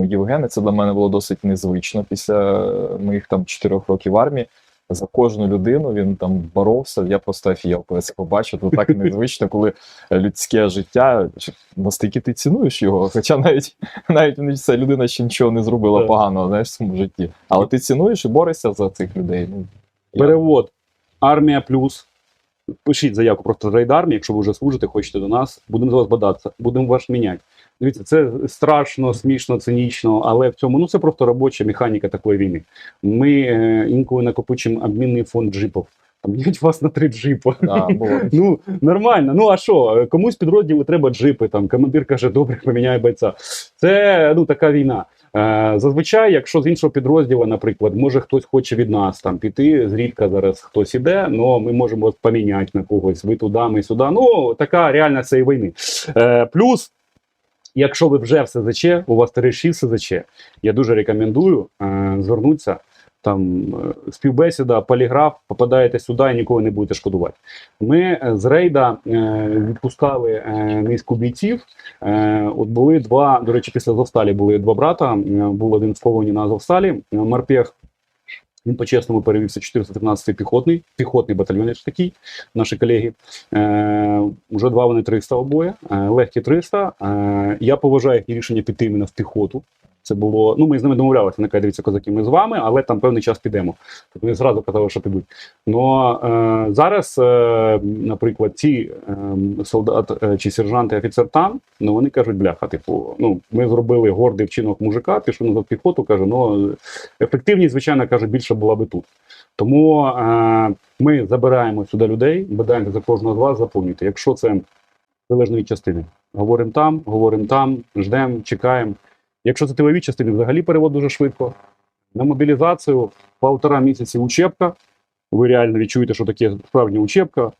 ну, Євгена, це для мене було досить незвично після моїх там чотирьох років в армії. За кожну людину він там боровся. Я просто офігел, коли це побачив. То так незвично, коли людське життя настільки ти цінуєш його. Хоча навіть навіть ця людина ще нічого не зробила поганого знаєш, в своєму житті. Але ти цінуєш і борешся за цих людей. Ну, я- Перевод. Армія плюс. Пишіть заявку просто рейд армії, якщо ви вже служите, хочете до нас. Будемо за вас бодатися, будемо вас міняти. Дивіться, це страшно, смішно, цинічно, але в цьому ну це просто робоча механіка такої війни. Ми е, інколи накопичимо обмінний фонд джипів. Поміняють вас на три джипи. Да. Ну, нормально. Ну а що? Комусь підрозділу треба джипи. Там командир каже, добре, поміняє бойця. Це ну така війна. Е, зазвичай, якщо з іншого підрозділу, наприклад, може хтось хоче від нас там піти, зрідка зараз хтось іде, але ми можемо поміняти на когось. Ви туди, ми сюди. Ну така реальна цієї війни. Е, Якщо ви вже в СЗЧ, у вас треші в СЗЧ, я дуже рекомендую е, звернутися. Там е, співбесіда, поліграф, попадаєте сюди і ніколи не будете шкодувати. Ми е, з рейда е, відпускали низку бійців. От були два, до речі, після Азовсталі були два брата. Був один схований на Азовсталі. Марпех. Він по-чесному перевівся 413-й піхотний, піхотний батальйон, ж такий, наші колеги. Е, уже два вони 300 обоє, е, легкі 300. Е, я поважаю їх рішення піти іменно в піхоту. Це було. Ну, ми з ними домовлялися. Вони кажуть, дивіться, козаки, ми з вами, але там певний час підемо. Тобто вони зразу казали, що підуть. Ну е, зараз, е, наприклад, ці е, солдат е, чи сержанти, офіцер там, ну вони кажуть, бляха, типу, ну ми зробили гордий вчинок мужика, пішли назад в піхоту, каже, ну ефективність, звичайно, каже, більше була би тут. Тому е, ми забираємо сюди людей, бажаємо за кожного з вас заповнюйте. Якщо це залежно від частини, говоримо там, говоримо там, ждемо, чекаємо. Якщо це тилові частини, взагалі перевод дуже швидко. На мобілізацію півтора місяці учебка. Ви реально відчуєте, що таке справжня учебка.